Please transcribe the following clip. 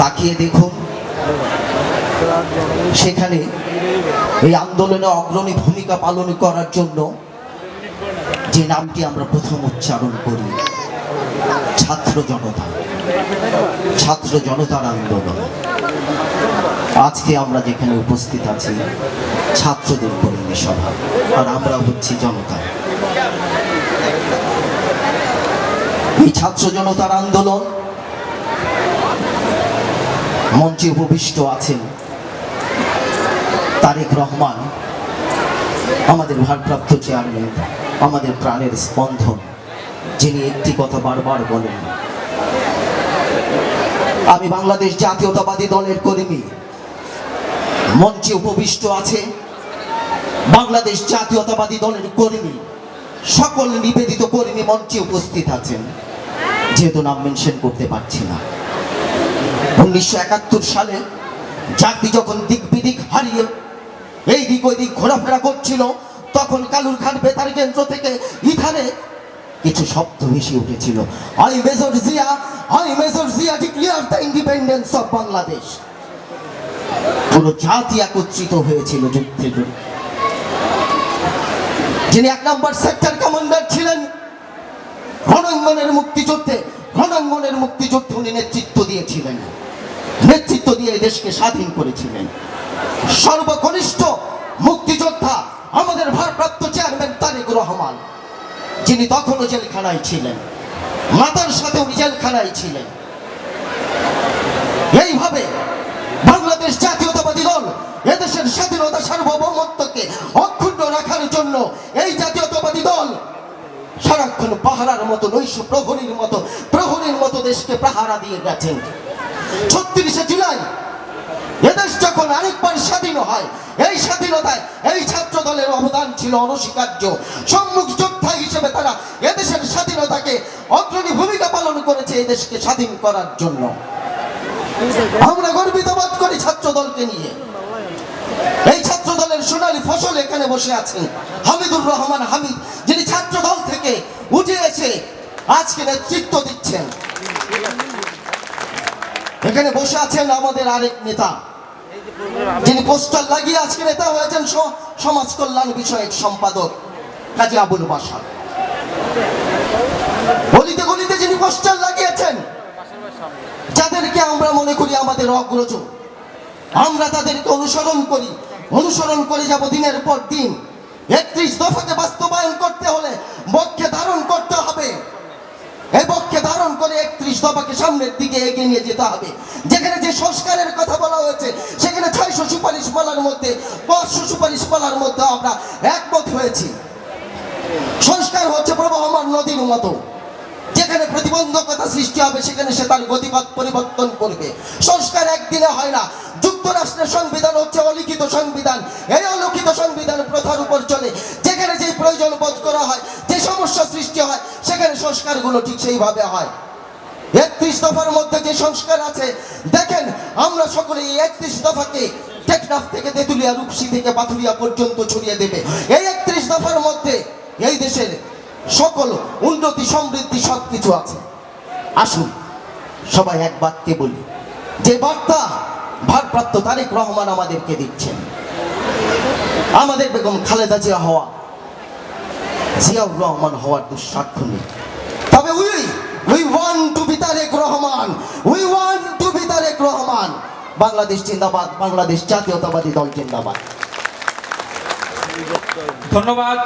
তাকিয়ে দেখুন। সেখানে এই আন্দোলনে অগ্রণী ভূমিকা পালন করার জন্য যে নামটি আমরা প্রথম উচ্চারণ করি, ছাত্র জনতা। ছাত্র জনতার আন্দোলন। আজকে আমরা যেখানে উপস্থিত আছি, ছাত্রদের কর্মী সভা। আর আমরা হচ্ছি জনতা। এই ছাত্র জনতার আন্দোলন মঞ্চে উপবিষ্ট আছেন তারেক রহমান, আমাদের ভারপ্রাপ্ত চেয়ারম্যান, আমাদের প্রাণের স্পন্দন, যিনি একটি কথা বারবার বলেন, আমি বাংলাদেশ জাতীয়তাবাদী দলের কর্মী, মঞ্চে উপবিষ্ট আছে বাংলাদেশ জাতীয়তাবাদী দলের কর্মী, সকল নিবেদিত কর্মী মঞ্চে উপস্থিত আছেন, যেহেতু নাম মেনশন করতে পারছি না। উনিশশো একাত্তর সালে জাতি যখন দিক বিদিক হারিয়ে এই দিক ওই দিক ঘোরাফেরা করছিল, তখন কালুরঘাট বেতার কেন্দ্র থেকে ইথানে কিছু শব্দ ভেসে উঠেছিল। I major Zia, I major Zia declare the independence of Bangladesh. পুরো জাতি একত্রিত হয়েছিল যুদ্ধে যিনি এক নম্বর সেক্টর কমান্ডার ছিলেন, রণাঙ্গনের মুক্তিযুদ্ধে রণাঙ্গনের মুক্তিযুদ্ধে উনি নেতৃত্ব দিয়েছিলেন। নেতৃত্ব দিয়ে দেশকে স্বাধীন করেছিলেন। সর্বকনিষ্ঠ মুক্তিযোদ্ধা আমাদের ভারপ্রাপ্ত চেয়ারম্যান তারেক রহমান, যিনি তখনও জেলখানায় ছিলেন। মাতার সাথে উনি জেলখানায় ছিলেন। এইভাবে বাংলাদেশ জাতীয়তাবাদী দল এদেশের স্বাধীনতা সার্বভৌমত্বকে অক্ষুণ্ণ রাখার জন্য এই জাতীয়তাবাদী দল সারাক্ষণ পাহারার মতো, নৈশ প্রহরীর মতো প্রহরীর মতো দেশকে পাহারা দিয়ে গেছেন ছত্রিশে জুলাই, এদেশ যখন আরেকবার স্বাধীন হয়, এই স্বাধীনতায় এই ছাত্র দলের অবদান ছিল অনস্বীকার্য। সম্মুখ যোদ্ধা হিসেবে তারা এদেশের স্বাধীনতাকে অগ্রণী ভূমিকা পালন করেছে এই দেশকে স্বাধীন করার জন্য। আমরা গর্বিত বোধ করি ছাত্র দলকে নিয়ে। এই ছাত্র দলের সোনালী ফসল এখানে বসে আছেন হামিদুর রহমান, হামিদ থেকে উঠে এসে আজকে নেতৃত্ব দিচ্ছেন। এখানে বসে আছেন আমাদের আরেক নেতা। যিনি পোস্টার লাগিয়ে আজকে নেতা হয়েছেন সমাজ কল্যাণ বিষয়ক সম্পাদক কাজী আবুল বাসা গলিতে গলিতে যিনি পোস্টার লাগিয়েছেন, যাদেরকে আমরা মনে করি আমাদের অগ্রজ, আমরা তাদেরকে অনুসরণ করি। অনুসরণ করে যাব দিনের পর দিন। একত্রিশ দফাকে বাস্তবায়ন করতে হলে বক্ষে ধারণ করতে হবে। বক্ষে ধারণ করে একত্রিশ দফাকে সামনের দিকে এগিয়ে নিয়ে যেতে হবে। যেখানে যে সংস্কারের কথা বলা হয়েছে, সেখানে ছয়শো সুপারিশ মালার মধ্যে, পাঁচশো সুপারিশ মালার মধ্যে আমরা একমত হয়েছি। সংস্কার হচ্ছে প্রবাহমান নদীর মতো। যেখানে প্রতিবন্ধকতা সৃষ্টি হবে, সেখানে সে তার গতিপথ পরিবর্তন করবে। সংস্কার একদিনে হয় না। যুক্তরাষ্ট্রের সংবিধান হচ্ছে অলিখিত সংবিধান। এই অলিখিত সংবিধান প্রথার উপর চলে। যেখানে যে প্রয়োজন বোধ করা হয়, যে সমস্যা সৃষ্টি হয়, সেখানে সংস্কারগুলো ঠিক সেইভাবে হয়। একত্রিশ দফার মধ্যে যে সংস্কার আছে, দেখেন, আমরা সকলে এই একত্রিশ দফাকে টেকনাফ থেকে তেতুলিয়া, রূপসী থেকে পাথুরিয়া পর্যন্ত ছড়িয়ে দেবে। এই একত্রিশ দফার মধ্যে এই দেশের সকল উন্নতি, সমৃদ্ধি সব কিছু আছে। আসুন, সবাই এক বাক্যে বলি, যে বার্তা ভারপ্রাপ্ত তারেক রহমান আমাদেরকে দিচ্ছেন। আমাদের বেগম খালেদা জিয়া হওয়া, জিয়াউর রহমান হওয়ার দুঃসাধ্য নেই। তবে we we want to be Tarique Rahman we want to be Tarique Rahman. Bangladesh জিন্দাবাদ, বাংলাদেশ জাতীয়তাবাদী দল জিন্দাবাদ। ধন্যবাদ।